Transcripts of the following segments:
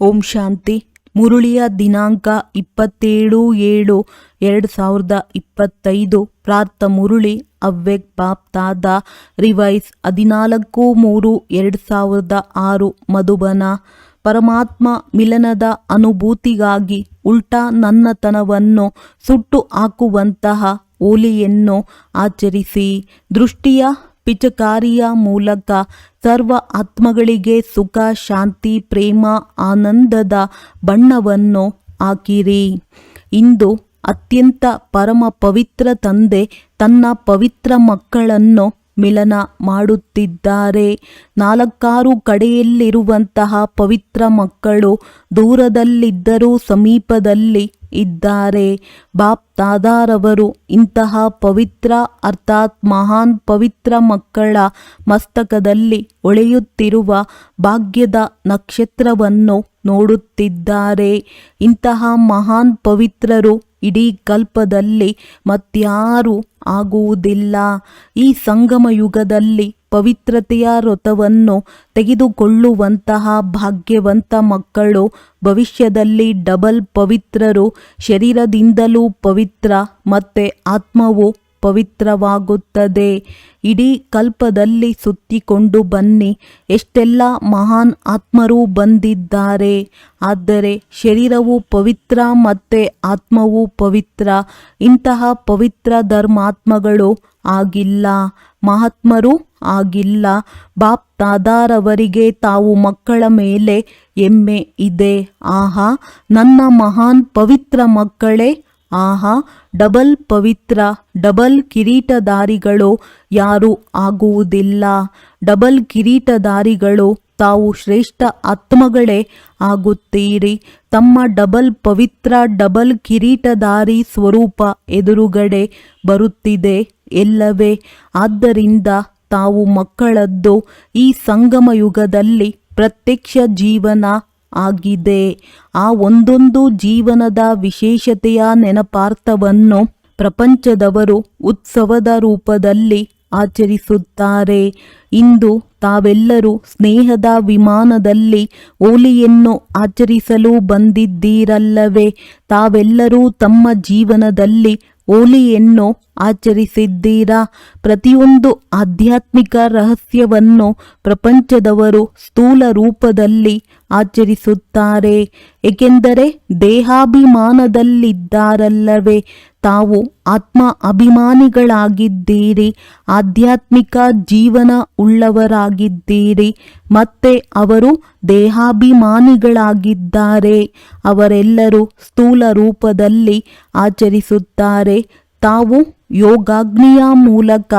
ಓಂ ಶಾಂತಿ. ಮುರುಳಿಯ ದಿನಾಂಕ ಇಪ್ಪತ್ತೇಳು ಏಳು ಎರಡು ಸಾವಿರದ ಇಪ್ಪತ್ತೈದು. ಪ್ರಾರ್ಥ ಮುರುಳಿ, ಅವ್ಯಕ್ ಪಾಪ್ತಾದ ರಿವೈಸ್ ಹದಿನಾಲ್ಕು ಮೂರು ಎರಡು ಸಾವಿರದ ಆರು. ಮಧುಬನ ಪರಮಾತ್ಮ ಮಿಲನದ ಅನುಭೂತಿಗಾಗಿ ಉಲ್ಟಾ ನನ್ನತನವನ್ನು ಸುಟ್ಟು ಹಾಕುವಂತಹ ಹೋಲಿಯನ್ನು ಆಚರಿಸಿ ದೃಷ್ಟಿಯ ಪಿಚಕಾರಿಯ ಮೂಲಕ ಸರ್ವ ಆತ್ಮಗಳಿಗೆ ಸುಖ, ಶಾಂತಿ, ಪ್ರೇಮ, ಆನಂದದ ಬಣ್ಣವನ್ನು ಹಾಕಿರಿ. ಇಂದು ಅತ್ಯಂತ ಪರಮ ಪವಿತ್ರ ತಂದೆ ತನ್ನ ಪವಿತ್ರ ಮಕ್ಕಳನ್ನು ಮಿಲನ ಮಾಡುತ್ತಿದ್ದಾರೆ. ನಾಲ್ಕಾರು ಕಡೆಯಲ್ಲಿರುವಂತಹ ಪವಿತ್ರ ಮಕ್ಕಳು ದೂರದಲ್ಲಿದ್ದರೂ ಸಮೀಪದಲ್ಲಿ ಇದ್ದಾರೆ. ಬಾಪ್ ತಾದಾರವರು ಇಂತಹ ಪವಿತ್ರ, ಅರ್ಥಾತ್ ಮಹಾನ್ ಪವಿತ್ರ ಮಕ್ಕಳ ಮಸ್ತಕದಲ್ಲಿ ಒಳೆಯುತ್ತಿರುವ ಭಾಗ್ಯದ ನಕ್ಷತ್ರವನ್ನು ನೋಡುತ್ತಿದ್ದಾರೆ. ಇಂತಹ ಮಹಾನ್ ಪವಿತ್ರರು ಇಡೀ ಕಲ್ಪದಲ್ಲಿ ಮತ್ಯಾರೂ ಆಗುವುದಿಲ್ಲ. ಈ ಸಂಗಮ ಯುಗದಲ್ಲಿ ಪವಿತ್ರತೆಯ ವ್ರತವನ್ನು ತೆಗೆದುಕೊಳ್ಳುವಂತಹ ಭಾಗ್ಯವಂತ ಮಕ್ಕಳು ಭವಿಷ್ಯದಲ್ಲಿ ಡಬಲ್ ಪವಿತ್ರರು, ಶರೀರದಿಂದಲೂ ಪವಿತ್ರ ಮತ್ತೆ ಆತ್ಮವು ಪವಿತ್ರವಾಗುತ್ತದೆ. ಇಡೀ ಕಲ್ಪದಲ್ಲಿ ಸುತ್ತಿಕೊಂಡು ಬನ್ನಿ, ಎಷ್ಟೆಲ್ಲ ಮಹಾನ್ ಆತ್ಮರು ಬಂದಿದ್ದಾರೆ. ಆದರೆ ಶರೀರವು ಪವಿತ್ರ ಮತ್ತೆ ಆತ್ಮವು ಪವಿತ್ರ, ಇಂತಹ ಪವಿತ್ರ ಧರ್ಮಾತ್ಮಗಳು ಆಗಿಲ್ಲ. ಮಹಾತ್ಮರು ಆಗಿಲ್ಲ. ಬಾಪ್ ತಾದಾರವರಿಗೆ ತಾವು ಮಕ್ಕಳ ಮೇಲೆ ಎಮ್ಮೆ ಇದೆ. ಆಹಾ, ನನ್ನ ಮಹಾನ್ ಪವಿತ್ರ ಮಕ್ಕಳೇ, ಆಹಾ, ಡಬಲ್ ಪವಿತ್ರ, ಡಬಲ್ ಕಿರೀಟಧಾರಿಗಳು ಯಾರೂ ಆಗುವುದಿಲ್ಲ. ಡಬಲ್ ಕಿರೀಟಧಾರಿಗಳು ತಾವು ಶ್ರೇಷ್ಠ ಆತ್ಮಗಳೇ ಆಗುತ್ತೀರಿ. ತಮ್ಮ ಡಬಲ್ ಪವಿತ್ರ, ಡಬಲ್ ಕಿರೀಟಧಾರಿ ಸ್ವರೂಪ ಎದುರುಗಡೆ ಬರುತ್ತಿದೆ ಎಲ್ಲವೇ. ಆದ್ದರಿಂದ ತಾವು ಮಕ್ಕಳದ್ದು ಈ ಸಂಗಮ ಯುಗದಲ್ಲಿ ಪ್ರತ್ಯಕ್ಷ ಜೀವನ ಆಗಿದೆ. ಆ ಒಂದೊಂದು ಜೀವನದ ವಿಶೇಷತೆಯ ನೆನಪಾರ್ಥವನ್ನು ಪ್ರಪಂಚದವರು ಉತ್ಸವದ ರೂಪದಲ್ಲಿ ಆಚರಿಸುತ್ತಾರೆ. ಇಂದು ತಾವೆಲ್ಲರೂ ಸ್ನೇಹದ ವಿಮಾನದಲ್ಲಿ ಹೋಲಿಯನ್ನು ಆಚರಿಸಲು ಬಂದಿದ್ದೀರಲ್ಲವೇ? ತಾವೆಲ್ಲರೂ ತಮ್ಮ ಜೀವನದಲ್ಲಿ ಹೋಲಿಯನ್ನು ಆಚರಿಸಿದ್ದೀರಾ? ಪ್ರತಿಯೊಂದು ಆಧ್ಯಾತ್ಮಿಕ ರಹಸ್ಯವನ್ನು ಪ್ರಪಂಚದವರು ಸ್ಥೂಲ ರೂಪದಲ್ಲಿ ಆಚರಿಸುತ್ತಾರೆ. ಏಕೆಂದರೆ ದೇಹಾಭಿಮಾನದಲ್ಲಿದ್ದಾರಲ್ಲವೇ? ತಾವು ಆತ್ಮ ಅಭಿಮಾನಿಗಳಾಗಿದ್ದೀರಿ ಆಧ್ಯಾತ್ಮಿಕ ಜೀವನ ಉಳ್ಳವರಾಗಿದ್ದೀರಿ, ಮತ್ತೆ ಅವರು ದೇಹಾಭಿಮಾನಿಗಳಾಗಿದ್ದಾರೆ, ಅವರೆಲ್ಲರೂ ಸ್ಥೂಲ ರೂಪದಲ್ಲಿ ಆಚರಿಸುತ್ತಾರೆ. ತಾವು ಯೋಗಾಗ್ನಿಯ ಮೂಲಕ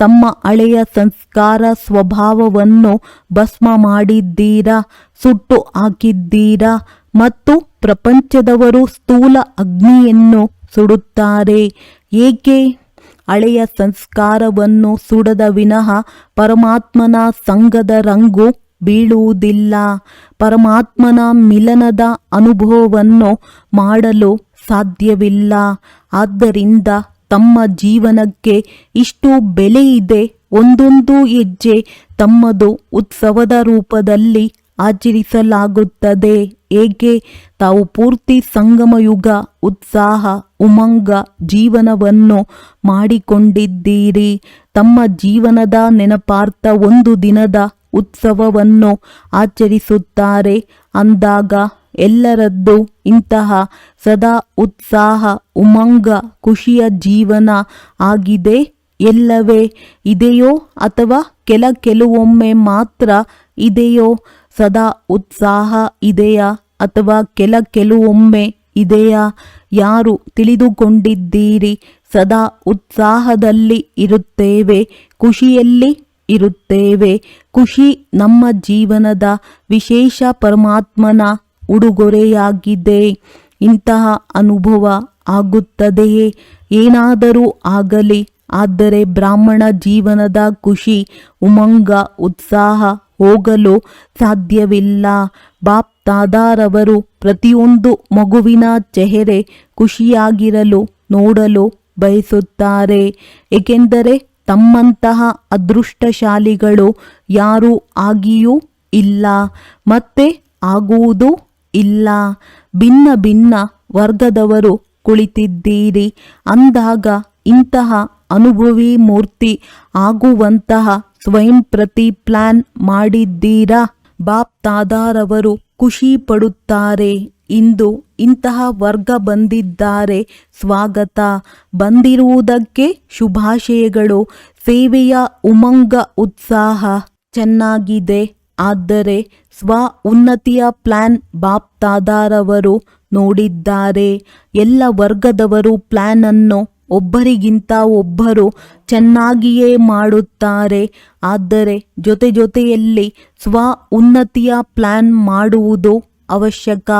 ತಮ್ಮ ಹಳೆಯ ಸಂಸ್ಕಾರ ಸ್ವಭಾವವನ್ನು ಭಸ್ಮ ಮಾಡಿದ್ದೀರಾ, ಸುಟ್ಟು ಹಾಕಿದ್ದೀರಾ, ಮತ್ತು ಪ್ರಪಂಚದವರು ಸ್ಥೂಲ ಅಗ್ನಿಯನ್ನು ಸುಡುತ್ತಾರೆ. ಏಕೆ? ಹಳೆಯ ಸಂಸ್ಕಾರವನ್ನು ಸುಡದ ವಿನಃ ಪರಮಾತ್ಮನ ಸಂಘದ ರಂಗು ಬೀಳುವುದಿಲ್ಲ. ಪರಮಾತ್ಮನ ಮಿಲನದ ಅನುಭವವನ್ನು ಮಾಡಲು ಸಾಧ್ಯವಿಲ್ಲ. ಆದ್ದರಿಂದ ತಮ್ಮ ಜೀವನಕ್ಕೆ ಇಷ್ಟು ಬೆಲೆ ಇದೆ. ಒಂದೊಂದು ಹೆಜ್ಜೆ ತಮ್ಮದು ಉತ್ಸವದ ರೂಪದಲ್ಲಿ ಆಚರಿಸಲಾಗುತ್ತದೆ. ಏಕೆ? ತಾವು ಪೂರ್ತಿ ಸಂಗಮಯುಗ, ಉತ್ಸಾಹ, ಉಮಂಗ ಜೀವನವನ್ನು ಮಾಡಿಕೊಂಡಿದ್ದೀರಿ. ತಮ್ಮ ಜೀವನದ ನೆನಪಾರ್ಥ ಒಂದು ದಿನದ ಉತ್ಸವವನ್ನು ಆಚರಿಸುತ್ತಾರೆ. ಅಂದಾಗ ಎಲ್ಲರದ್ದು ಇಂತಹ ಸದಾ ಉತ್ಸಾಹ, ಉಮಂಗ, ಖುಷಿಯ ಜೀವನ ಆಗಿದೆ. ಎಲ್ಲವೇ ಇದೆಯೋ ಅಥವಾ ಕೆಲ ಕೆಲವೊಮ್ಮೆ ಮಾತ್ರ ಇದೆಯೋ ಸದಾ ಉತ್ಸಾಹ ಇದೆಯಾ ಅಥವಾ ಕೆಲ ಕೆಲವೊಮ್ಮೆ ಇದೆಯಾ? ಯಾರು ತಿಳಿದುಕೊಂಡಿದ್ದೀರಿ? ಸದಾ ಉತ್ಸಾಹದಲ್ಲಿ ಇರುತ್ತೇವೆ, ಖುಷಿಯಲ್ಲಿ ಇರುತ್ತೇವೆ. ಖುಷಿ ನಮ್ಮ ಜೀವನದ ವಿಶೇಷ ಪರಮಾತ್ಮನ ಉಡುಗೊರೆಯಾಗಿದೆ. ಇಂತಹ ಅನುಭವ ಆಗುತ್ತದೆಯೇ? ಏನಾದರೂ ಆಗಲಿ, ಆದರೆ ಬ್ರಾಹ್ಮಣ ಜೀವನದ ಖುಷಿ, ಉಮಂಗ, ಉತ್ಸಾಹ ಹೋಗಲು ಸಾಧ್ಯವಿಲ್ಲ. ಬಾಪ್ ತಾದಾರವರು ಪ್ರತಿಯೊಂದು ಮಗುವಿನ ಚೆಹರೆ ಖುಷಿಯಾಗಿರಲು ನೋಡಲು ಬಯಸುತ್ತಾರೆ. ಏಕೆಂದರೆ ತಮ್ಮಂತಹ ಅದೃಷ್ಟಶಾಲಿಗಳು ಯಾರೂ ಆಗಿಯೂ ಇಲ್ಲ, ಮತ್ತೆ ಆಗುವುದು ಇಲ್ಲ. ಭಿನ್ನ ಭಿನ್ನ ವರ್ಗದವರು ಕುಳಿತಿದ್ದೀರಿ. ಅಂದಾಗ ಇಂತಹ ಅನುಭವಿ ಮೂರ್ತಿ ಆಗುವಂತಹ ಸ್ವಯಂ ಪ್ರತಿ ಪ್ಲಾನ್ ಮಾಡಿದ್ದೀರಾ? ಬಾಪ್ ತಾದಾರವರು ಖುಷಿ ಪಡುತ್ತಾರೆ. ಇಂದು ಇಂತಹ ವರ್ಗ ಬಂದಿದ್ದಾರೆ. ಸ್ವಾಗತ. ಬಂದಿರುವುದಕ್ಕೆ ಶುಭಾಶಯಗಳು. ಸೇವೆಯ ಉಮಂಗ ಉತ್ಸಾಹ ಚೆನ್ನಾಗಿದೆ. ಆದರೆ ಸ್ವ ಉನ್ನತಿಯ ಪ್ಲಾನ್ ಬಾಪ್ತಾದಾರವರು ನೋಡಿದ್ದಾರೆ. ಎಲ್ಲ ವರ್ಗದವರು ಪ್ಲಾನ್ ಅನ್ನು ಒಬ್ಬರಿಗಿಂತ ಒಬ್ಬರು ಚೆನ್ನಾಗಿಯೇ ಮಾಡುತ್ತಾರೆ. ಆದರೆ ಜೊತೆ ಜೊತೆಯಲ್ಲಿ ಸ್ವ ಉನ್ನತಿಯ ಪ್ಲಾನ್ ಮಾಡುವುದು ಅವಶ್ಯಕ.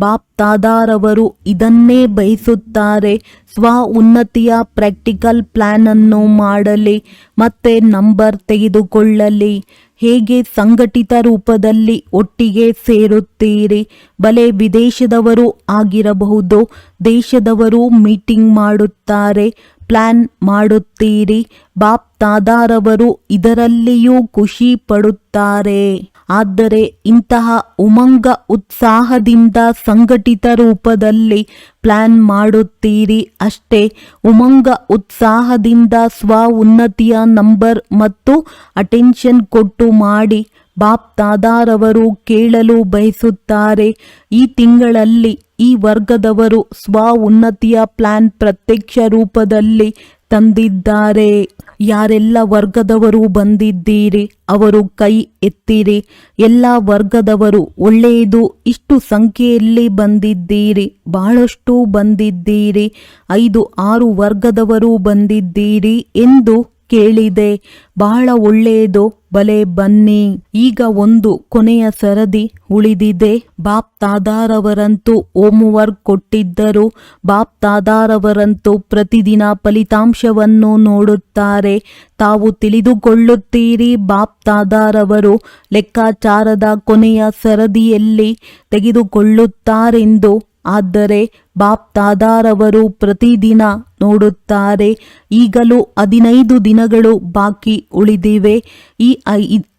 ಬಾಪ್ ತಾದಾರವರು ಇದನ್ನೇ ಬಯಸುತ್ತಾರೆ. ಸ್ವ ಉನ್ನತಿಯ ಪ್ರಾಕ್ಟಿಕಲ್ ಪ್ಲಾನ್ ಅನ್ನು ಮಾಡಲಿ, ಮತ್ತೆ ನಂಬರ್ ತೆಗೆದುಕೊಳ್ಳಲಿ. ಹೇಗೆ ಸಂಘಟಿತ ರೂಪದಲ್ಲಿ ಒಟ್ಟಿಗೆ ಸೇರುತ್ತೀರಿ? ಬಲೆ ವಿದೇಶದವರು ಆಗಿರಬಹುದು, ದೇಶದವರು ಮೀಟಿಂಗ್ ಮಾಡುತ್ತಾರೆ, ಪ್ಲಾನ್ ಮಾಡುತ್ತೀರಿ. ಬಾಪ್ ತಾದಾರವರು ಇದರಲ್ಲಿಯೂ ಖುಷಿ ಪಡುತ್ತಾರೆ. ಆದರೆ ಇಂತಹ ಉಮಂಗ ಉತ್ಸಾಹದಿಂದ ಸಂಘಟಿತ ರೂಪದಲ್ಲಿ ಪ್ಲಾನ್ ಮಾಡುತ್ತೀರಿ ಅಷ್ಟೇ. ಉಮಂಗ ಉತ್ಸಾಹದಿಂದ ಸ್ವ ಉನ್ನತಿಯ ನಂಬರ್ ಮತ್ತು ಅಟೆನ್ಷನ್ ಕೊಟ್ಟು ಮಾಡಿ ಬಾಪ್ ತಾದಾರವರು ಕೇಳಲು ಬಯಸುತ್ತಾರೆ. ಈ ತಿಂಗಳಲ್ಲಿ ಈ ವರ್ಗದವರು ಸ್ವ ಉನ್ನತಿಯ ಪ್ಲಾನ್ ಪ್ರತ್ಯಕ್ಷ ರೂಪದಲ್ಲಿ ತಂದಿದ್ದಾರೆ. ಯಾರೆಲ್ಲ ವರ್ಗದವರು ಬಂದಿದ್ದೀರಿ, ಅವರು ಕೈ ಎತ್ತಿರಿ. ಎಲ್ಲ ವರ್ಗದವರು, ಒಳ್ಳೆಯದು ಇಷ್ಟು ಸಂಖ್ಯೆಯಲ್ಲಿ ಬಂದಿದ್ದೀರಿ, ಬಹಳಷ್ಟು ಬಂದಿದ್ದೀರಿ, ಐದು, ಆರು ವರ್ಗದವರು ಬಂದಿದ್ದೀರಿ ಎಂದು ಕೇಳಿದೆ. ಬಹಳ ಒಳ್ಳೆಯದು ಬಲೆ ಬನ್ನಿ, ಈಗ ಒಂದು ಕೊನೆಯ ಸರದಿ ಉಳಿದಿದೆ. ಬಾಪ್ ತಾದಾರವರಂತೂ ಹೋಮ್ವರ್ಕ್ ಕೊಟ್ಟಿದ್ದರು. ಬಾಪ್ ತಾದಾರವರಂತೂ ಪ್ರತಿದಿನ ಫಲಿತಾಂಶವನ್ನು ನೋಡುತ್ತಾರೆ. ತಾವು ತಿಳಿದುಕೊಳ್ಳುತ್ತೀರಿ ಬಾಪ್ ತಾದಾರವರು ಲೆಕ್ಕಾಚಾರದ ಕೊನೆಯ ಸರದಿಯಲ್ಲಿ ತೆಗೆದುಕೊಳ್ಳುತ್ತಾರೆಂದು. ಆದರೆ ಬಾಪ್ ತಾದಾರವರು ಪ್ರತಿದಿನ ನೋಡುತ್ತಾರೆ. ಈಗಲೂ ಹದಿನೈದು ದಿನಗಳು ಬಾಕಿ ಉಳಿದಿವೆ. ಈ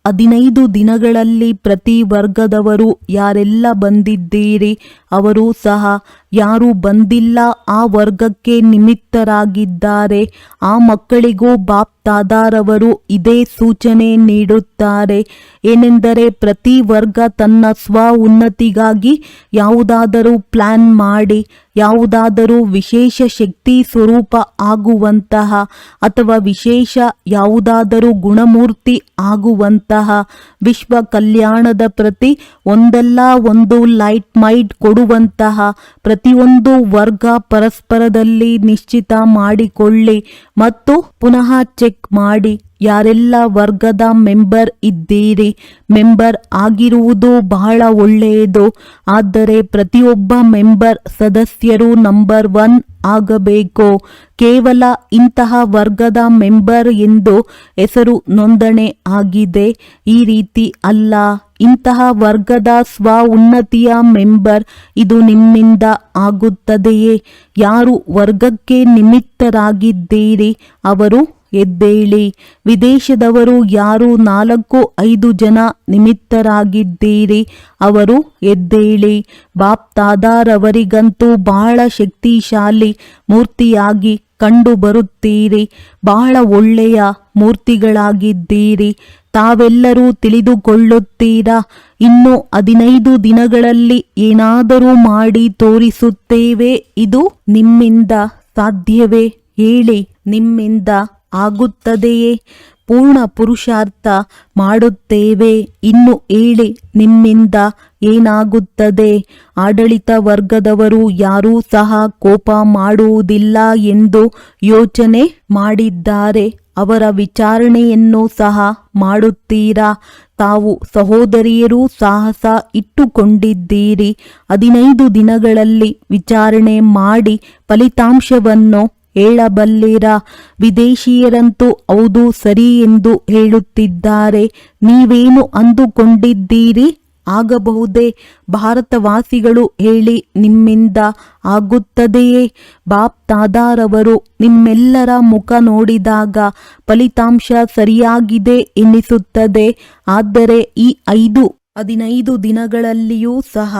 ಹದಿನೈದು ದಿನಗಳಲ್ಲಿ ಪ್ರತಿ ವರ್ಗದವರು ಯಾರೆಲ್ಲ ಬಂದಿದ್ದೀರಿ, ಅವರು ಸಹ ಯಾರು ಬಂದಿಲ್ಲ, ಆ ವರ್ಗಕ್ಕೆ ನಿಮಿತ್ತರಾಗಿದ್ದಾರೆ. ಆ ಮಕ್ಕಳಿಗೂ ಬಾಪ್ ತಾದಾರವರು ಇದೇ ಸೂಚನೆ ನೀಡುತ್ತಾರೆ. ಏನೆಂದರೆ ಪ್ರತಿ ವರ್ಗ ತನ್ನ ಸ್ವ ಉನ್ನತಿಗಾಗಿ ಯಾವುದಾದರೂ ಪ್ಲಾನ್ ಮಾಡಿ ಯಾವುದಾದರೂ ವಿಶೇಷ ಶಕ್ತಿ ಸ್ವರೂಪ ಆಗುವಂತಹ ಅಥವಾ ವಿಶೇಷ ಯಾವುದಾದರೂ ಗುಣಮೂರ್ತಿ ಆಗುವಂತಹ ವಿಶ್ವ ಕಲ್ಯಾಣದ ಪ್ರತಿ ಒಂದಲ್ಲ ಒಂದು ಲೈಟ್ ಮೈಟ್ ಕೊಡುವಂತಹ ಪ್ರತಿಯೊಂದು ವರ್ಗ ಪರಸ್ಪರದಲ್ಲಿ ನಿಶ್ಚಿತ ಮಾಡಿಕೊಳ್ಳಿ ಮತ್ತು ಪುನಃ ಚೆಕ್ ಮಾಡಿ ಯಾರೆಲ್ಲ ವರ್ಗದ ಮೆಂಬರ್ ಇದ್ದೀರಿ, ಮೆಂಬರ್ ಆಗಿರುವುದು ಬಹಳ ಒಳ್ಳೆಯದು. ಆದರೆ ಪ್ರತಿಯೊಬ್ಬ ಮೆಂಬರ್ ಸದಸ್ಯರು ನಂಬರ್ ಒನ್ ಆಗಬೇಕು. ಕೇವಲ ಇಂತಹ ವರ್ಗದ ಮೆಂಬರ್ ಎಂದು ಹೆಸರು ನೋಂದಣಿ ಆಗಿದೆ. ಈ ರೀತಿ ಅಲ್ಲ. ಇಂತಹ ವರ್ಗದ ಸ್ವ ಉನ್ನತಿಯ ಮೆಂಬರ್ ಇದು ನಿಮ್ಮಿಂದ ಆಗುತ್ತದೆಯೇ? ಯಾರು ವರ್ಗಕ್ಕೆ ನಿಮಿತ್ತರಾಗಿದ್ದೀರಿ? ಅವರು ಎದ್ದೇಳಿ, ವಿದೇಶದವರು ಯಾರು ನಾಲ್ಕು, ಐದು ಜನ ನಿಮಿತ್ತರಾಗಿದ್ದೀರಿ? ಅವರು ಎದ್ದೇಳಿ, ಬಾಪ್ತಾದಾರವರಿಗಂತೂ ಬಹಳ ಶಕ್ತಿಶಾಲಿ ಮೂರ್ತಿಯಾಗಿ ಕಂಡು ಬರುತ್ತೀರಿ ಬಹಳ ಒಳ್ಳೆಯ ಮೂರ್ತಿಗಳಾಗಿದ್ದೀರಿ, ತಾವೆಲ್ಲರೂ ತಿಳಿದುಕೊಳ್ಳುತ್ತೀರಾ? ಇನ್ನು ಹದಿನೈದು ದಿನಗಳಲ್ಲಿ ಏನಾದರೂ ಮಾಡಿ ತೋರಿಸುತ್ತೇವೆ? ಇದು ನಿಮ್ಮಿಂದ ಸಾಧ್ಯವೇ? ಹೇಳಿ, ನಿಮ್ಮಿಂದ. ಆಗುತ್ತದೆಯೇ? ಪೂರ್ಣ ಪುರುಷಾರ್ಥ ಮಾಡುತ್ತೇವೆ. ಇನ್ನು ಹೇಳಿ, ನಿಮ್ಮಿಂದ ಏನಾಗುತ್ತದೆ? ಆಡಳಿತ ವರ್ಗದವರು ಯಾರೂ ಸಹ ಕೋಪ ಮಾಡುವುದಿಲ್ಲ ಎಂದು ಯೋಚನೆ ಮಾಡಿದ್ದಾರೆ. ಅವರ ವಿಚಾರಣೆಯನ್ನು ಸಹ ಮಾಡುತ್ತೀರಾ? ತಾವು ಸಹೋದರಿಯರು ಸಾಹಸ ಇಟ್ಟುಕೊಂಡಿದ್ದೀರಿ. ಹದಿನೈದು ದಿನಗಳಲ್ಲಿ ವಿಚಾರಣೆ ಮಾಡಿ ಫಲಿತಾಂಶವನ್ನು ಹೇಳಬಲ್ಲಿರ? ವಿದೇಶಿಯರಂತೂ ಹೌದು ಸರಿ ಎಂದು ಹೇಳುತ್ತಿದ್ದಾರೆ. ನೀವೇನು ಅಂದುಕೊಂಡಿದ್ದೀರಿ? ಆಗಬಹುದೇ? ಭಾರತವಾಸಿಗಳು ಹೇಳಿ ನಿಮ್ಮಿಂದ ಆಗುತ್ತದೆಯೇ? ಬಾಪ್ ತಾದಾರವರು ನಿಮ್ಮೆಲ್ಲರ ಮುಖ ನೋಡಿದಾಗ ಫಲಿತಾಂಶ ಸರಿಯಾಗಿದೆ ಎನ್ನಿಸುತ್ತದೆ ಆದರೆ ಈ ಐದು, ಹದಿನೈದು ದಿನಗಳಲ್ಲಿಯೂ ಸಹ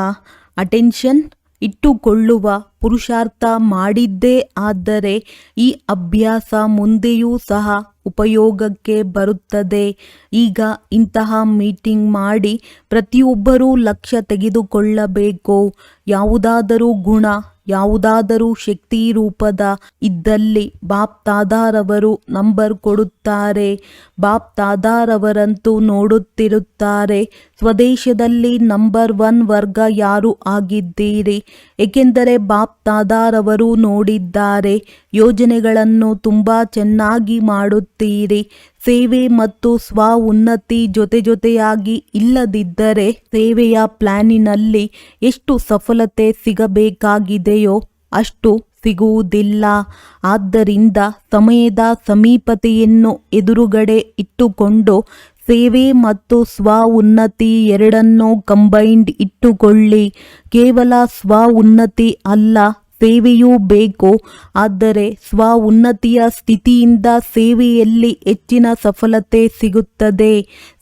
ಅಟೆನ್ಷನ್ ಇಟ್ಟುಕೊಳ್ಳುವ ಪುರುಷಾರ್ಥ ಮಾಡಿದ್ದೇ ಆದರೆ ಈ ಅಭ್ಯಾಸ ಮುಂದೆಯೂ ಸಹ ಉಪಯೋಗಕ್ಕೆ ಬರುತ್ತದೆ. ಈಗ ಇಂತಹ ಮೀಟಿಂಗ್ ಮಾಡಿ ಪ್ರತಿಯೊಬ್ಬರೂ ಲಕ್ಷ್ಯ ತೆಗೆದುಕೊಳ್ಳಬೇಕು. ಯಾವುದಾದರೂ ಗುಣ, ಯಾವುದಾದರೂ ಶಕ್ತಿ ರೂಪದ ಇದ್ದಲ್ಲಿ ಬಾಪ್ ತಾದಾರವರು ನಂಬರ್ ಕೊಡುತ್ತಾರೆ. ಬಾಪ್ ತಾದಾರವರಂತೂ ನೋಡುತ್ತಿರುತ್ತಾರೆ, ಸ್ವದೇಶದಲ್ಲಿ ನಂಬರ್ ಒನ್ ವರ್ಗ ಯಾರು ಆಗಿದ್ದೀರಿ? ಏಕೆಂದರೆ ಬಾಪ್ ಬಾಪ್ತಾದಾರವರು ನೋಡಿದ್ದಾರೆ. ಯೋಜನೆಗಳನ್ನು ತುಂಬ ಚೆನ್ನಾಗಿ ಮಾಡುತ್ತೀರಿ. ಸೇವೆ ಮತ್ತು ಸ್ವ ಉನ್ನತಿ ಜೊತೆ ಜೊತೆಯಾಗಿ ಇಲ್ಲದಿದ್ದರೆ ಸೇವೆಯ ಪ್ಲಾನಿನಲ್ಲಿ ಎಷ್ಟು ಸಫಲತೆ ಸಿಗಬೇಕಾಗಿದೆಯೋ ಅಷ್ಟು ಸಿಗುವುದಿಲ್ಲ. ಆದ್ದರಿಂದ ಸಮಯದ ಸಮೀಪತೆಯನ್ನು ಎದುರುಗಡೆ ಇಟ್ಟುಕೊಂಡು ಸೇವೆ ಮತ್ತು ಸ್ವ ಉನ್ನತಿ ಎರಡನ್ನೂ ಕಂಬೈಂಡ್ ಇಟ್ಟುಕೊಳ್ಳಿ. ಕೇವಲ ಸ್ವ ಉನ್ನತಿ ಅಲ್ಲ, ಸೇವೆಯೂ ಬೇಕು. ಆದರೆ ಸ್ವ ಉನ್ನತಿಯ ಸ್ಥಿತಿಯಿಂದ ಸೇವೆಯಲ್ಲಿ ಹೆಚ್ಚಿನ ಸಫಲತೆ ಸಿಗುತ್ತದೆ.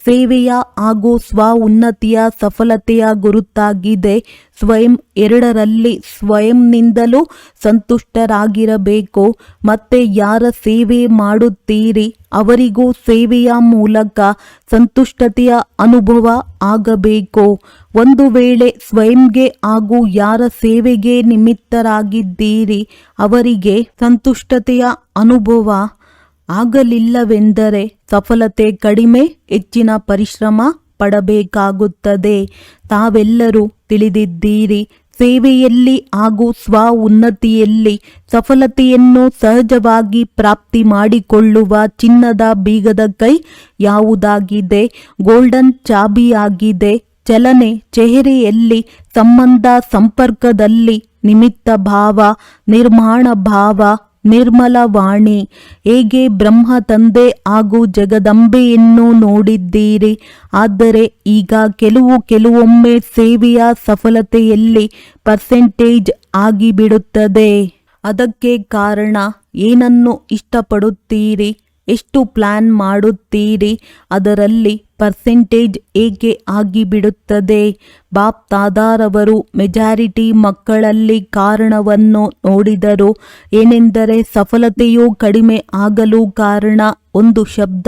ಸೇವೆಯ ಹಾಗೂ ಸ್ವ ಉನ್ನತಿಯ ಸಫಲತೆಯ ಗುರುತಾಗಿದೆ. ಸ್ವಯಂ ಎರಡರಲ್ಲಿ ಸ್ವಯಂನಿಂದಲೂ ಸಂತುಷ್ಟರಾಗಿರಬೇಕು. ಮತ್ತೆ ಯಾರ ಸೇವೆ ಮಾಡುತ್ತೀರಿ? ಅವರಿಗೂ ಸೇವೆಯ ಮೂಲಕ ಸಂತುಷ್ಟತೆಯ ಅನುಭವ ಆಗಬೇಕು. ಒಂದು ವೇಳೆ ಸ್ವಯಂಗೆ ಹಾಗೂ ಯಾರ ಸೇವೆಗೆ ನಿಮಿತ್ತರಾಗಿದ್ದೀರಿ, ಅವರಿಗೆ ಸಂತುಷ್ಟತೆಯ ಅನುಭವ ಆಗಲಿಲ್ಲವೆಂದರೆ ಸಫಲತೆ ಕಡಿಮೆ ಹೆಚ್ಚಿನ ಪರಿಶ್ರಮ ಪಡಬೇಕಾಗುತ್ತದೆ. ತಾವೆಲ್ಲರೂ ತಿಳಿದಿದ್ದೀರಿ, ಸೇವೆಯಲ್ಲಿ ಹಾಗೂ ಸ್ವ ಉನ್ನತಿಯಲ್ಲಿ ಸಫಲತೆಯನ್ನು ಸಹಜವಾಗಿ ಪ್ರಾಪ್ತಿ ಮಾಡಿಕೊಳ್ಳುವ ಚಿನ್ನದ ಬೀಗದ ಕೈ ಯಾವುದಾಗಿದೆ? ಗೋಲ್ಡನ್ ಚಾಬಿಯಾಗಿದೆ. ಚಲನೆ ಚೆಹರೆಯಲ್ಲಿ ಸಂಬಂಧ ಸಂಪರ್ಕದಲ್ಲಿ ನಿಮಿತ್ತ ಭಾವ, ನಿರ್ಮಾಣ ಭಾವ ನಿರ್ಮಲ ವಾಣಿ, ಹೇಗೆ ಬ್ರಹ್ಮ ತಂದೆ ಹಾಗೂ ಜಗದಂಬೆಯನ್ನು ನೋಡಿದ್ದೀರಿ? ಆದರೆ ಈಗ ಕೆಲವು ಕೆಲವೊಮ್ಮೆ ಸೇವೆಯ ಸಫಲತೆಯಲ್ಲಿ ಪರ್ಸೆಂಟೇಜ್ ಆಗಿಬಿಡುತ್ತದೆ. ಅದಕ್ಕೆ ಕಾರಣ ಏನನ್ನು ಇಷ್ಟಪಡುತ್ತೀರಿ? ಎಷ್ಟು ಪ್ಲಾನ್ ಮಾಡುತ್ತೀರಿ? ಅದರಲ್ಲಿ ಪರ್ಸೆಂಟೇಜ್ ಏಕೆ ಆಗಿಬಿಡುತ್ತದೆ? ಬಾಪ್ ತಾದಾರವರು ಮೆಜಾರಿಟಿ ಮಕ್ಕಳಲ್ಲಿ ಕಾರಣವನ್ನು ನೋಡಿದರು. ಏನೆಂದರೆ ಸಫಲತೆಯು ಕಡಿಮೆ ಆಗಲು ಕಾರಣ ಒಂದು ಶಬ್ದ,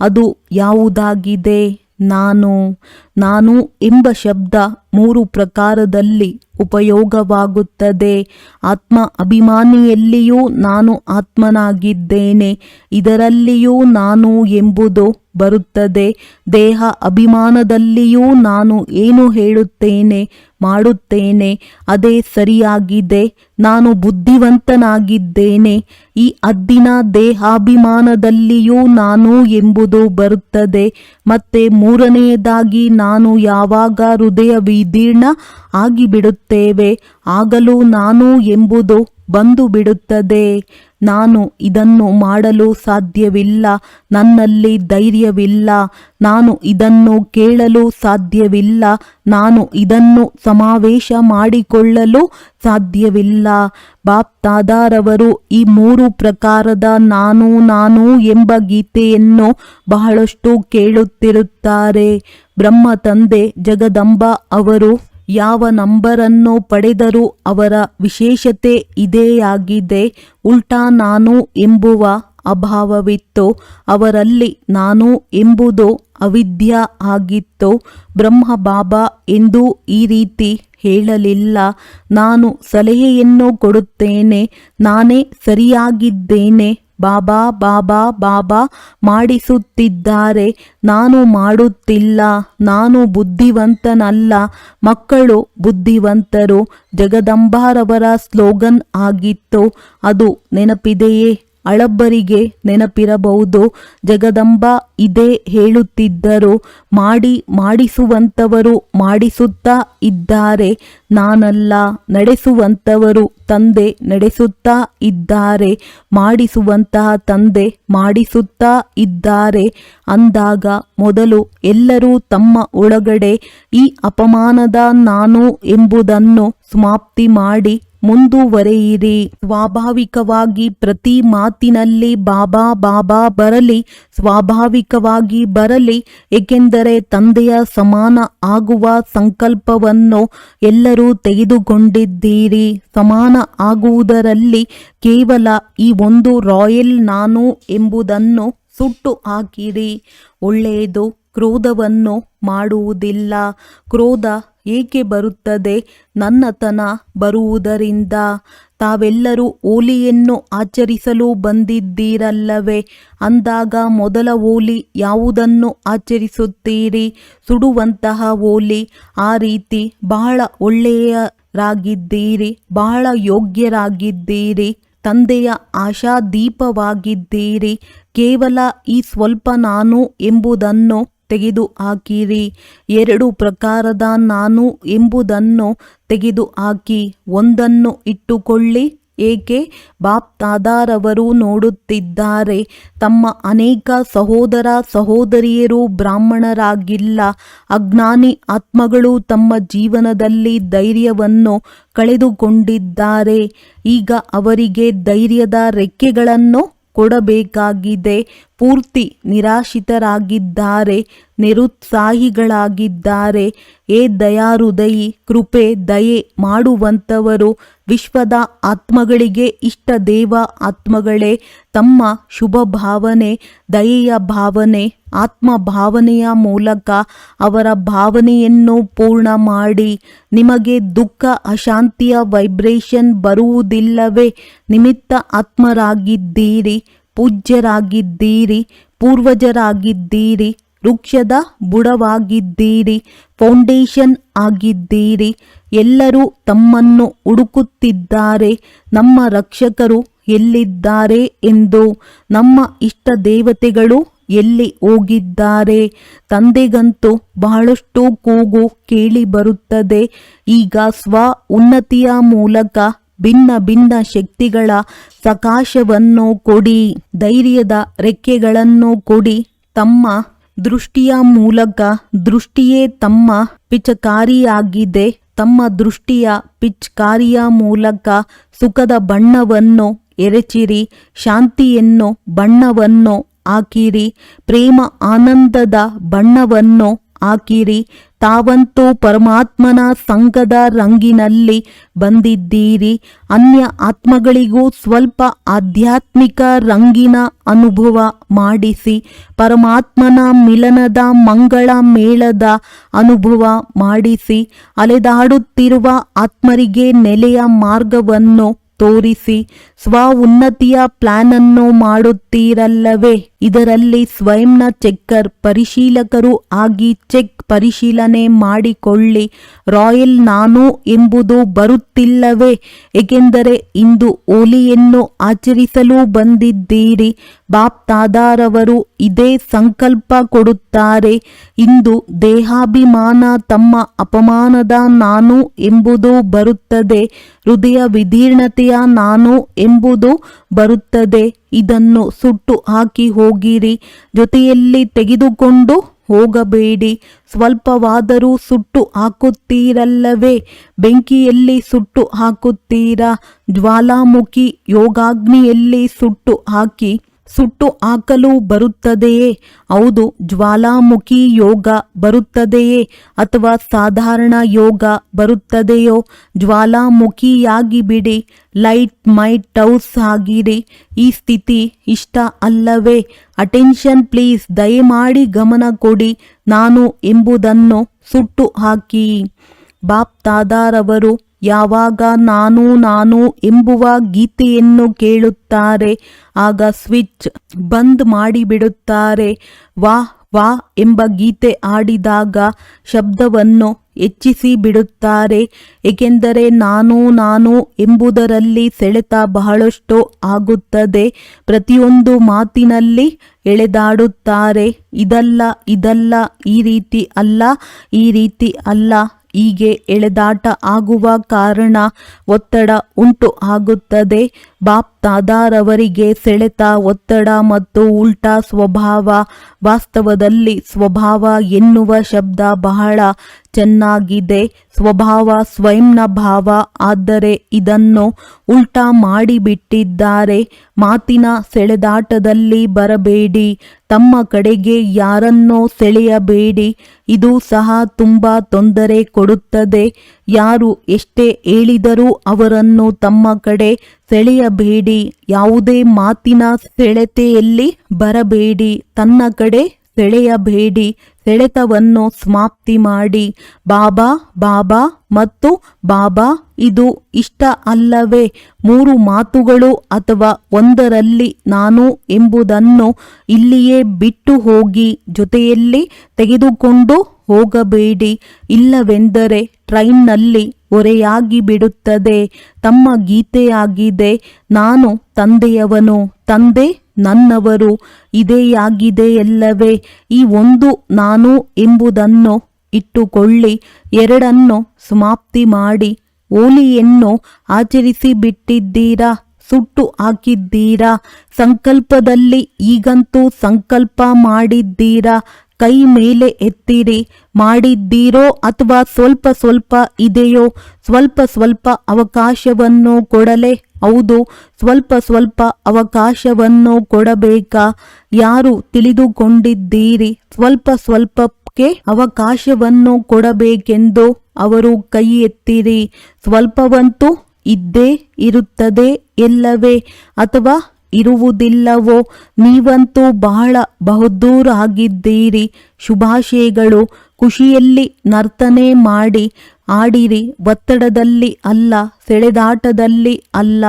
ಅದು ಯಾವುದಾಗಿದೆ? ನಾನು. ನಾನು ಎಂಬ ಶಬ್ದ ಮೂರು ಪ್ರಕಾರದಲ್ಲಿ ಉಪಯೋಗವಾಗುತ್ತದೆ. ಆತ್ಮ ಅಭಿಮಾನಿಯಲ್ಲಿಯೂ ನಾನು ಆತ್ಮನಾಗಿದ್ದೇನೆ. ಇದರಲ್ಲಿಯೂ ನಾನು ಎಂಬುದು ಬರುತ್ತದೆ. ದೇಹ ಅಭಿಮಾನದಲ್ಲಿಯೂ ನಾನು ಏನು ಹೇಳುತ್ತೇನೆ, ಮಾಡುತ್ತೇನೆ, ಅದೇ ಸರಿಯಾಗಿದೆ. ನಾನು ಬುದ್ಧಿವಂತನಾಗಿದ್ದೇನೆ. ಈ ಅದ್ದಿನ ದೇಹಾಭಿಮಾನದಲ್ಲಿಯೂ ನಾನು ಎಂಬುದು ಬರುತ್ತದೆ. ಮತ್ತೆ ಮೂರನೆಯದಾಗಿ, ನಾನು ಯಾವಾಗ ಹೃದಯ ವಿದೀರ್ಣ ಆಗಿಬಿಡುತ್ತೇವೆ, ಆಗಲೂ ನಾನು ಎಂಬುದು ಬಂದು ಬಿಡುತ್ತದೆ ನಾನು ಇದನ್ನು ಮಾಡಲು ಸಾಧ್ಯವಿಲ್ಲ, ನನ್ನಲ್ಲಿ ಧೈರ್ಯವಿಲ್ಲ, ನಾನು ಇದನ್ನು ಕೇಳಲು ಸಾಧ್ಯವಿಲ್ಲ, ನಾನು ಇದನ್ನು ಸಮಾವೇಶ ಮಾಡಿಕೊಳ್ಳಲು ಸಾಧ್ಯವಿಲ್ಲ. ಬಾಪ್ ತಾದಾರವರು ಈ ಮೂರು ಪ್ರಕಾರದ ನಾನು ನಾನು ಎಂಬ ಗೀತೆಯನ್ನು ಬಹಳಷ್ಟು ಕೇಳುತ್ತಿರುತ್ತಾರೆ. ಬ್ರಹ್ಮ ತಂದೆ ಜಗದಂಬ ಅವರು ಯಾವ ನಂಬರನ್ನು ಪಡೆದರೂ ಅವರ ವಿಶೇಷತೆ ಇದೇಯಾಗಿದೆ, ಉಲ್ಟಾ ನಾನು ಎಂಬುವ ಅಭಾವವಿತ್ತು, ಅವರಲ್ಲಿ ನಾನು ಎಂಬುದು ಅವಿದ್ಯ ಆಗಿತ್ತು ಬ್ರಹ್ಮ ಬಾಬಾ ಎಂದು ಈ ರೀತಿ ಹೇಳಲಿಲ್ಲ. ನಾನು ಸಲಹೆಯನ್ನು ಕೊಡುತ್ತೇನೆ, ನಾನೇ ಸರಿಯಾಗಿದ್ದೇನೆ ಬಾಬಾ ಬಾಬಾ ಬಾಬಾ ಮಾಡಿಸುತ್ತಿದ್ದಾರೆ. ನಾನು ಮಾಡುತ್ತಿಲ್ಲ. ನಾನು ಬುದ್ಧಿವಂತನಲ್ಲ. ಮಕ್ಕಳು ಬುದ್ಧಿವಂತರು. ಜಗದಂಬಾರವರ ಸ್ಲೋಗನ್ ಆಗಿತ್ತು. ಅದು ನೆನಪಿದೆಯೇ? ಹಳಬ್ಬರಿಗೆ ನೆನಪಿರಬಹುದು. ಜಗದಂಬ ಇದೇ ಹೇಳುತ್ತಿದ್ದರು. ಮಾಡಿ, ಮಾಡಿಸುವಂತವರು ಮಾಡಿಸುತ್ತಾ ಇದ್ದಾರೆ. ನಾನಲ್ಲ, ನಡೆಸುವಂತವರು ತಂದೆ ನಡೆಸುತ್ತಾ ಇದ್ದಾರೆ. ಮಾಡಿಸುವಂತಹ ತಂದೆ ಮಾಡಿಸುತ್ತಾ ಇದ್ದಾರೆ. ಅಂದಾಗ ಮೊದಲು ಎಲ್ಲರೂ ತಮ್ಮ ಒಳಗಡೆ ಈ ಅಪಮಾನದ ನಾನು ಎಂಬುದನ್ನು ಸಮಾಪ್ತಿ ಮಾಡಿ ಮುಂದುವರೆಯಿರಿ. ಸ್ವಾಭಾವಿಕವಾಗಿ ಪ್ರತಿ ಮಾತಿನಲ್ಲಿ ಬಾಬಾ ಬಾಬಾ ಬರಲಿ, ಸ್ವಾಭಾವಿಕವಾಗಿ ಬರಲಿ. ಏಕೆಂದರೆ ತಂದೆಯ ಸಮಾನ ಆಗುವ ಸಂಕಲ್ಪವನ್ನು ಎಲ್ಲರೂ ತೆಗೆದುಕೊಂಡಿದ್ದೀರಿ. ಸಮಾನ ಆಗುವುದರಲ್ಲಿ ಕೇವಲ ಈ ಒಂದು ರಾಯಲ್ ನಾನು ಎಂಬುದನ್ನು ಸುಟ್ಟು ಹಾಕಿರಿ. ಒಳ್ಳೆಯದು, ಕ್ರೋಧವನ್ನು ಮಾಡುವುದಿಲ್ಲ. ಕ್ರೋಧ ಏಕೆ ಬರುತ್ತದೆ? ನನ್ನತನ ಬರುವುದರಿಂದ ತಾವೆಲ್ಲರೂ ಓಲಿಯನ್ನು ಆಚರಿಸಲು ಬಂದಿದ್ದೀರಲ್ಲವೇ? ಅಂದಾಗ ಮೊದಲ ಓಲಿ ಯಾವುದನ್ನು ಆಚರಿಸುತ್ತೀರಿ? ಸುಡುವಂತಹ ಓಲಿ ಆ ರೀತಿ ಬಹಳ ಒಳ್ಳೆಯರಾಗಿದ್ದೀರಿ, ಬಹಳ ಯೋಗ್ಯರಾಗಿದ್ದೀರಿ, ತಂದೆಯ ಆಶಾದೀಪವಾಗಿದ್ದೀರಿ. ಕೇವಲ ಈ ಸ್ವಲ್ಪ ನಾನು ಎಂಬುದನ್ನು ತೆಗೆದು ಹಾಕಿರಿ ಎರಡು ಪ್ರಕಾರದ ನಾನು ಎಂಬುದನ್ನು ತೆಗೆದು ಹಾಕಿ ಒಂದನ್ನು ಇಟ್ಟುಕೊಳ್ಳಿ. ಏಕೆ? ಬಾಪ್ತಾದಾರವರು ನೋಡುತ್ತಿದ್ದಾರೆ, ತಮ್ಮ ಅನೇಕ ಸಹೋದರ ಸಹೋದರಿಯರು ಬ್ರಾಹ್ಮಣರಾಗಿಲ್ಲ. ಅಜ್ಞಾನಿ ಆತ್ಮಗಳು ತಮ್ಮ ಜೀವನದಲ್ಲಿ ಧೈರ್ಯವನ್ನು ಕಳೆದುಕೊಂಡಿದ್ದಾರೆ. ಈಗ ಅವರಿಗೆ ಧೈರ್ಯದ ರೆಕ್ಕೆಗಳನ್ನು ಕೊಡಬೇಕಾಗಿದೆ. ಪೂರ್ತಿ ನಿರಾಶಿತರಾಗಿದ್ದಾರೆ, ನಿರುತ್ಸಾಹಿಗಳಾಗಿದ್ದಾರೆ. ಏ ದಯಾಹೃದಯಿ ಕೃಪೆ, ದಯೆ ಮಾಡುವಂಥವರು ವಿಶ್ವದ ಆತ್ಮಗಳಿಗೆ ಇಷ್ಟ ದೇವ ಆತ್ಮಗಳೇ. ತಮ್ಮ ಶುಭ ಭಾವನೆ, ದಯೆಯ ಭಾವನೆ, ಆತ್ಮ ಭಾವನೆಯ ಮೂಲಕ ಅವರ ಭಾವನೆಯನ್ನು ಪೂರ್ಣ ಮಾಡಿ. ನಿಮಗೆ ದುಃಖ, ಅಶಾಂತಿಯ ವೈಬ್ರೇಷನ್ ಬರುವುದಿಲ್ಲವೇ? ನಿಮಿತ್ತ ಆತ್ಮರಾಗಿದ್ದೀರಿ. ಪೂಜ್ಯರಾಗಿದ್ದೀರಿ, ಪೂರ್ವಜರಾಗಿದ್ದೀರಿ, ವೃಕ್ಷದ ಬುಡವಾಗಿದ್ದೀರಿ, ಫೌಂಡೇಶನ್ ಆಗಿದ್ದೀರಿ, ಎಲ್ಲರೂ ತಮ್ಮನ್ನು ಹುಡುಕುತ್ತಿದ್ದಾರೆ, ನಮ್ಮ ರಕ್ಷಕರು ಎಲ್ಲಿದ್ದಾರೆ ಎಂದು, ನಮ್ಮ ಇಷ್ಟ ದೇವತೆಗಳು ಎಲ್ಲಿ ಹೋಗಿದ್ದಾರೆ, ತಂದೆಗಂತೂ ಬಹಳಷ್ಟು ಕೂಗು ಕೇಳಿ ಬರುತ್ತದೆ, ಈಗ ಸ್ವ ಉನ್ನತಿಯ ಮೂಲಕ ಭಿನ್ನ ಭಿನ್ನ ಶಕ್ತಿಗಳ ಸಕಾಶವನ್ನು ಕೊಡಿ, ಧೈರ್ಯದ ರೆಕ್ಕೆಗಳನ್ನು ಕೊಡಿ. ತಮ್ಮ ದೃಷ್ಟಿಯ ಮೂಲಕ ದೃಷ್ಟಿಯೇ ತಮ್ಮ ಪಿಚಕಾರಿಯಾಗಿದೆ. ತಮ್ಮ ದೃಷ್ಟಿಯ ಪಿಚ್ಕಾರಿಯ ಮೂಲಕ ಸುಖದ ಬಣ್ಣವನ್ನು ಎರಚಿರಿ, ಶಾಂತಿಯನ್ನು ಬಣ್ಣವನ್ನು ಹಾಕಿರಿ, ಪ್ರೇಮ ಆನಂದದ ಬಣ್ಣವನ್ನು ಹಾಕಿರಿ. ತಾವಂತೂ ಪರಮಾತ್ಮನ ಸಂಘದ ರಂಗಿನಲ್ಲಿ ಬಂದಿದ್ದೀರಿ. ಅನ್ಯ ಆತ್ಮಗಳಿಗೂ ಸ್ವಲ್ಪ ಆಧ್ಯಾತ್ಮಿಕ ರಂಗಿನ ಅನುಭವ ಮಾಡಿಸಿ. ಪರಮಾತ್ಮನ ಮಿಲನದ ಮಂಗಳ ಮೇಳದ ಅನುಭವ ಮಾಡಿಸಿ. ಅಲೆದಾಡುತ್ತಿರುವ ಆತ್ಮರಿಗೆ ನೆಲೆಯ ಮಾರ್ಗವನ್ನು ತೋರಿಸಿ ಸ್ವ ಉನ್ನತಿಯ ಪ್ಲಾನ್ ಅನ್ನು ಮಾಡುತ್ತೀರಲ್ಲವೇ? ಇದರಲ್ಲಿ ಸ್ವಯಂನ ಚೆಕ್ಕರ್ ಪರಿಶೀಲಕರು ಆಗಿ ಚೆಕ್ ಪರಿಶೀಲನೆ ಮಾಡಿಕೊಳ್ಳಿ. ರಾಯಲ್ ನಾನು ಎಂಬುದು ಬರುತ್ತಿಲ್ಲವೇ? ಏಕೆಂದರೆ ಇಂದು ಓಲಿಯನ್ನು ಆಚರಿಸಲು ಬಂದಿದ್ದೀರಿ. ಬಾಪ್ ತಾದಾರವರು ಇದೇ ಸಂಕಲ್ಪ ಕೊಡುತ್ತಾರೆ. ಇಂದು ದೇಹಾಭಿಮಾನ ತಮ್ಮ ಅಪಮಾನದ ನಾನು ಎಂಬುದು ಬರುತ್ತದೆ. ಹೃದಯ ವಿದೀರ್ಣತೆಯ ನಾನು ಎಂಬುದು ಬರುತ್ತದೆ. ಇದನ್ನು ಸುಟ್ಟು ಹಾಕಿ ಹೋಗಿರಿ. ಜೊತೆಯಲ್ಲಿ ತೆಗೆದುಕೊಂಡು ಹೋಗಬೇಡಿ. ಸ್ವಲ್ಪವಾದರೂ ಸುಟ್ಟು ಹಾಕುತ್ತೀರಲ್ಲವೇ? ಬೆಂಕಿಯಲ್ಲಿ ಸುಟ್ಟು ಹಾಕುತ್ತೀರಾ? ಜ್ವಾಲಾಮುಖಿ ಯೋಗಾಗ್ನಿಯಲ್ಲಿ ಸುಟ್ಟು ಹಾಕಿ ಸುಟ್ಟು ಹಾಕಲು ಬರುತ್ತದೆಯೇ? ಹೌದು, ಜ್ವಾಲಾಮುಖಿ ಯೋಗ ಬರುತ್ತದೆಯೇ? ಅಥವಾ ಸಾಧಾರಣ ಯೋಗ ಬರುತ್ತದೆಯೋ? ಜ್ವಾಲಾಮುಖಿಯಾಗಿ ಬಿಡಿ, ಲೈಟ್ ಮೈ ಟೌಸ್ ಆಗಿರಿ ಈ ಸ್ಥಿತಿ ಇಷ್ಟ ಅಲ್ಲವೇ? ಅಟೆನ್ಷನ್ ಪ್ಲೀಸ್, ದಯಮಾಡಿ ಗಮನ ಕೊಡಿ. ನಾನು ಎಂಬುದನ್ನು ಸುಟ್ಟು ಹಾಕಿ. ಬಾಪ್ ತಾದಾರವರು ಯಾವಾಗ ನಾನು ನಾನು ಎಂಬುವ ಗೀತೆಯನ್ನು ಕೇಳುತ್ತಾರೆ. ಆಗ ಸ್ವಿಚ್ ಬಂದ್ ಮಾಡಿಬಿಡುತ್ತಾರೆ. ವಾ ವಾ ಎಂಬ ಗೀತೆ ಆಡಿದಾಗ ಶಬ್ದವನ್ನು ಹೆಚ್ಚಿಸಿ ಬಿಡುತ್ತಾರೆ. ಏಕೆಂದರೆ ನಾನು ನಾನು ಎಂಬುದರಲ್ಲಿ ಸೆಳೆತ ಬಹಳಷ್ಟು ಆಗುತ್ತದೆ. ಪ್ರತಿಯೊಂದು ಮಾತಿನಲ್ಲಿ ಎಳೆದಾಡುತ್ತಾರೆ. ಇದಲ್ಲ ಇದಲ್ಲ, ಈ ರೀತಿ ಅಲ್ಲ, ಈ ರೀತಿ ಅಲ್ಲ. ಹೀಗೆ ಎಳೆದಾಟ ಆಗುವ ಕಾರಣ ಒತ್ತಡ ಉಂಟು ಆಗುತ್ತದೆ. ಬಾಪ್ ತಾದಾರವರಿಗೆ ಸೆಳೆತ ಒತ್ತಡ ಮತ್ತು ಉಲ್ಟಾ ಸ್ವಭಾವ ವಾಸ್ತವದಲ್ಲಿ ಸ್ವಭಾವ ಎನ್ನುವ ಶಬ್ದ ಬಹಳ ಚೆನ್ನಾಗಿದೆ. ಸ್ವಭಾವ ಸ್ವಯಂನ ಭಾವ. ಆದರೆ ಇದನ್ನು ಉಲ್ಟಾ ಮಾಡಿಬಿಟ್ಟಿದ್ದಾರೆ. ಮಾತಿನ ಸೆಳೆದಾಟದಲ್ಲಿ ಬರಬೇಡಿ. ತಮ್ಮ ಕಡೆಗೆ ಯಾರನ್ನೋ ಸೆಳೆಯಬೇಡಿ. ಇದು ಸಹ ತುಂಬ ತೊಂದರೆ ಕೊಡುತ್ತದೆ. ಯಾರು ಎಷ್ಟೇ ಹೇಳಿದರೂ ಅವರನ್ನು ತಮ್ಮ ಕಡೆ ಸೆಳೆಯಬೇಡಿ. ಯಾವುದೇ ಮಾತಿನ ಸೆಳೆತೆಯಲ್ಲಿ ಬರಬೇಡಿ. ತನ್ನ ಕಡೆ ಸೆಳೆಯಬೇಡಿ. ಸೆಳೆತವನ್ನು ಸಮಾಪ್ತಿ ಮಾಡಿ, ಬಾಬಾ ಬಾಬಾ, ಮತ್ತು ಬಾಬಾ, ಇದು ಇಷ್ಟ ಅಲ್ಲವೇ? ಮೂರು ಮಾತುಗಳು ಅಥವಾ ಒಂದರಲ್ಲಿ ನಾನು ಎಂಬುದನ್ನು ಇಲ್ಲಿಯೇ ಬಿಟ್ಟು ಹೋಗಿ ಜೊತೆಯಲ್ಲಿ ತೆಗೆದುಕೊಂಡು ಹೋಗಬೇಡಿ. ಇಲ್ಲವೆಂದರೆ ಟ್ರೈನ್ನಲ್ಲಿ ಒರೆಯಾಗಿ ಬಿಡುತ್ತದೆ. ತಮ್ಮ ಗೀತೆಯಾಗಿದೆ, ನಾನು ತಂದೆಯವನು, ತಂದೆ ನನ್ನವರು ಇದೇಯಾಗಿದೆ ಎಲ್ಲವೇ ಈ ಒಂದು ನಾನು ಎಂಬುದನ್ನು ಇಟ್ಟುಕೊಳ್ಳಿ, ಎರಡನ್ನು ಸಮಾಪ್ತಿ ಮಾಡಿ, ಓಲಿಯನ್ನು ಆಚರಿಸಿ ಬಿಟ್ಟಿದ್ದೀರಾ ಸುಟ್ಟು ಹಾಕಿದ್ದೀರಾ, ಸಂಕಲ್ಪದಲ್ಲಿ ಈಗಂತೂ ಸಂಕಲ್ಪ ಮಾಡಿದ್ದೀರಾ ಕೈ ಮೇಲೆ ಎತ್ತಿರಿ, ಮಾಡಿದ್ದೀರೋ ಅಥವಾ ಸ್ವಲ್ಪ ಸ್ವಲ್ಪ ಇದೆಯೋ, ಸ್ವಲ್ಪ ಸ್ವಲ್ಪ ಅವಕಾಶವನ್ನು ಕೊಡಲೇ. ಹೌದು, ಸ್ವಲ್ಪ ಸ್ವಲ್ಪ ಅವಕಾಶವನ್ನು ಕೊಡಬೇಕಾ? ಯಾರು ತಿಳಿದುಕೊಂಡಿದ್ದೀರಿ? ಸ್ವಲ್ಪ ಸ್ವಲ್ಪಕ್ಕೆ ಅವಕಾಶವನ್ನು ಕೊಡಬೇಕೆಂದು ಅವರು ಕೈ ಎತ್ತಿರಿ ಸ್ವಲ್ಪವಂತೂ ಇದ್ದೇ ಇರುತ್ತದೆ, ಎಲ್ಲವೇ? ಅಥವಾ ಇರುವುದಿಲ್ಲವೋ? ನೀವಂತೂ ಬಹಳ ಬಹುದೂರಾಗಿದ್ದೀರಿ. ಶುಭಾಶಯಗಳು. ಖುಷಿಯಲ್ಲಿ ನರ್ತನೆ ಮಾಡಿ. ಆಡಿರಿ. ಒತ್ತಡದಲ್ಲಿ ಅಲ್ಲ, ಸೆಳೆದಾಟದಲ್ಲಿ ಅಲ್ಲ.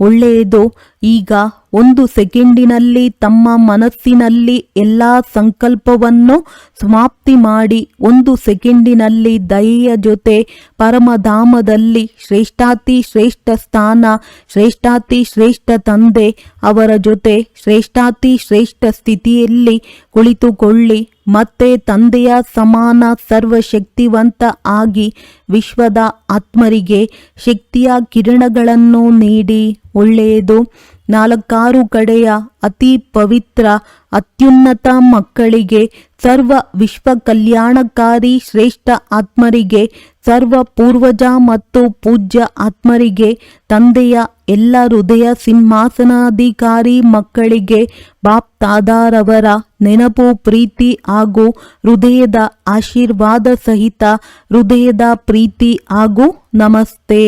ಒಳ್ಳೆಯದು. ಈಗ ಒಂದು ಸೆಕೆಂಡಿನಲ್ಲಿ ತಮ್ಮ ಮನಸ್ಸಿನಲ್ಲಿ ಎಲ್ಲ ಸಂಕಲ್ಪವನ್ನು ಸಮಾಪ್ತಿ ಮಾಡಿ ಒಂದು ಸೆಕೆಂಡಿನಲ್ಲಿ ದಯೆಯ ಜೊತೆ ಪರಮಧಾಮದಲ್ಲಿ ಶ್ರೇಷ್ಠಾತಿ ಶ್ರೇಷ್ಠ ಸ್ಥಾನ, ಶ್ರೇಷ್ಠಾತಿ ಶ್ರೇಷ್ಠ ತಂದೆ ಅವರ ಜೊತೆ ಶ್ರೇಷ್ಠಾತಿ ಶ್ರೇಷ್ಠ ಸ್ಥಿತಿಯಲ್ಲಿ ಕುಳಿತುಕೊಳ್ಳಿ. ಮತ್ತೆ ತಂದೆಯ ಸಮಾನ ಸರ್ವಶಕ್ತಿವಂತ ಆಗಿ ವಿಶ್ವದ ಆತ್ಮರಿಗೆ ಶಕ್ತಿಯ ಕಿರಣಗಳನ್ನು ನೀಡಿ ಒಳ್ಳೆಯದು. ನಾಲ್ಕಾರು ಕಡೆಯ ಅತಿ ಪವಿತ್ರ, ಅತ್ಯುನ್ನತ ಮಕ್ಕಳಿಗೆ ಸರ್ವ ವಿಶ್ವ ಕಲ್ಯಾಣಕಾರಿ ಶ್ರೇಷ್ಠ ಆತ್ಮರಿಗೆ, ಸರ್ವ ಪೂರ್ವಜ ಮತ್ತು ಪೂಜ್ಯ ಆತ್ಮರಿಗೆ ತಂದೆಯ ಎಲ್ಲ ಹೃದಯ ಸಿಂಹಾಸನಾಧಿಕಾರಿ ಮಕ್ಕಳಿಗೆ ಬಾಪ್ತಾದಾರವರ ನೆನಪು, ಪ್ರೀತಿ ಹಾಗೂ ಹೃದಯದ ಆಶೀರ್ವಾದ ಸಹಿತ ಹೃದಯದ ಪ್ರೀತಿ ಹಾಗೂ ನಮಸ್ತೆ.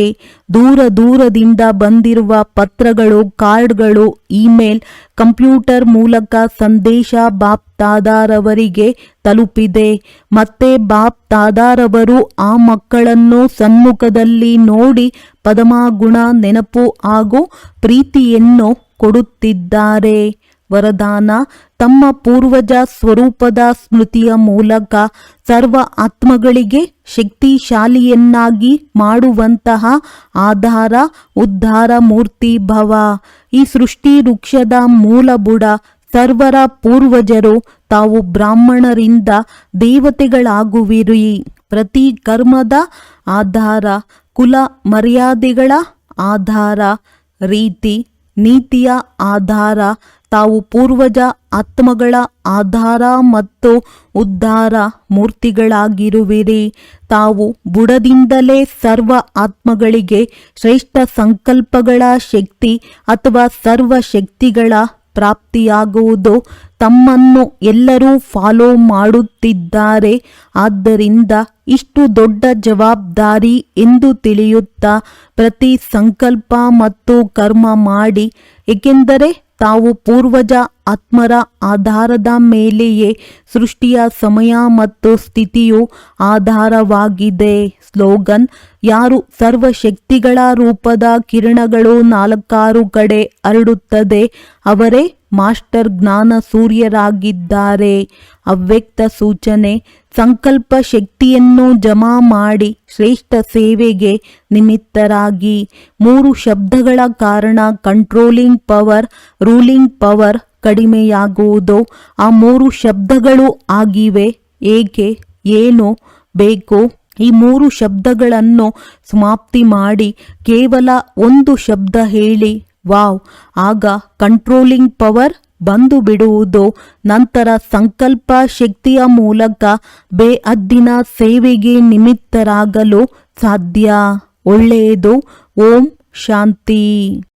ದೂರ ದೂರದಿಂದ ಬಂದಿರುವ ಪತ್ರಗಳು, ಕಾರ್ಡ್ಗಳು, ಇಮೇಲ್, ಕಂಪ್ಯೂಟರ್ ಮೂಲಕ ಸಂದೇಶ ಬಾಪ್ ತಾದಾರವರಿಗೆ ತಲುಪಿದೆ. ಮತ್ತೆ ಬಾಪ್ ತಾದಾರವರು ಆ ಮಕ್ಕಳನ್ನು ಸಮ್ಮುಖದಲ್ಲಿ ನೋಡಿ ಪದಮಾಗುಣ ನೆನಪು ಹಾಗೂ ಪ್ರೀತಿಯನ್ನು ಕೊಡುತ್ತಿದ್ದಾರೆ. ವರದಾನ, ತಮ್ಮ ಪೂರ್ವಜ ಸ್ವರೂಪದ ಸ್ಮೃತಿಯ ಮೂಲಕ ಸರ್ವ ಆತ್ಮಗಳಿಗೆ ಶಕ್ತಿಶಾಲಿಯನ್ನಾಗಿ ಮಾಡುವಂತಹ ಆಧಾರ, ಉದ್ಧಾರ ಮೂರ್ತಿ ಭವ. ಈ ಸೃಷ್ಟಿ ವೃಕ್ಷದ ಮೂಲಬುಡ ಸರ್ವರ ಪೂರ್ವಜರು ತಾವು ಬ್ರಾಹ್ಮಣರಿಂದ ದೇವತೆಗಳಾಗುವಿರಿ. ಪ್ರತಿ ಕರ್ಮದ ಆಧಾರ ಕುಲ ಮರ್ಯಾದೆಗಳ ಆಧಾರ, ರೀತಿ, ನೀತಿಯ ಆಧಾರ, ತಾವು ಪೂರ್ವಜ ಆತ್ಮಗಳ ಆಧಾರ ಮತ್ತು ಉದ್ಧಾರ ಮೂರ್ತಿಗಳಾಗಿರುವಿರಿ. ತಾವು ಬುಡದಿಂದಲೇ ಸರ್ವ ಆತ್ಮಗಳಿಗೆ ಶ್ರೇಷ್ಠ ಸಂಕಲ್ಪಗಳ ಶಕ್ತಿ ಅಥವಾ ಸರ್ವ ಶಕ್ತಿಗಳ ಪ್ರಾಪ್ತಿಯಾಗುವುದು ತಮ್ಮನ್ನು ಎಲ್ಲರೂ ಫಾಲೋ ಮಾಡುತ್ತಿದ್ದಾರೆ. ಆದ್ದರಿಂದ ಇಷ್ಟು ದೊಡ್ಡ ಜವಾಬ್ದಾರಿ ಎಂದು ತಿಳಿಯುತ್ತಾ ಪ್ರತಿ ಸಂಕಲ್ಪ ಮತ್ತು ಕರ್ಮ ಮಾಡಿ, ಏಕೆಂದರೆ ತಾವು ಪೂರ್ವಜ ಆತ್ಮರ ಆಧಾರದ ಮೇಲೆಯೇ ಸೃಷ್ಟಿಯ ಸಮಯ ಮತ್ತು ಸ್ಥಿತಿಯು ಆಧಾರವಾಗಿದೆ. ಸ್ಲೋಗನ್, ಯಾರು ಸರ್ವಶಕ್ತಿಗಳ ರೂಪದ ಕಿರಣಗಳು ನಾಲ್ಕಾರು ಕಡೆ ಹರಡುತ್ತದೆ ಅವರೇ ಮಾಸ್ಟರ್ ಜ್ಞಾನ ಸೂರ್ಯರಾಗಿದ್ದಾರೆ. ಅವ್ಯಕ್ತ ಸೂಚನೆ, ಸಂಕಲ್ಪ ಶಕ್ತಿಯನ್ನು ಜಮಾ ಮಾಡಿ ಶ್ರೇಷ್ಠ ಸೇವೆಗೆ ನಿಮಿತ್ತರಾಗಿ. ಮೂರು ಶಬ್ದಗಳ ಕಾರಣ ಕಂಟ್ರೋಲಿಂಗ್ ಪವರ್, ರೂಲಿಂಗ್ ಪವರ್ ಕಡಿಮೆಯಾಗುವುದು. ಆ ಮೂರು ಶಬ್ದಗಳು ಆಗಿವೆ. ಏಕೆ, ಏನು, ಬೇಕು? ಈ ಮೂರು ಶಬ್ದಗಳನ್ನು ಸಮಾಪ್ತಿ ಮಾಡಿ ಕೇವಲ ಒಂದು ಶಬ್ದ ಹೇಳಿ. ವಾವ್, ಆಗ ಕಂಟ್ರೋಲಿಂಗ್ ಪವರ್ ಬಂದು ಬಿಡುವುದು ನಂತರ ಸಂಕಲ್ಪ ಶಕ್ತಿಯ ಮೂಲಕ ಬೇಅದ್ದಿನ ಸೇವೆಗೆ ನಿಮಿತ್ತರಾಗಲು ಸಾಧ್ಯ. ಒಳ್ಳೆಯದು. ಓಂ ಶಾಂತಿ.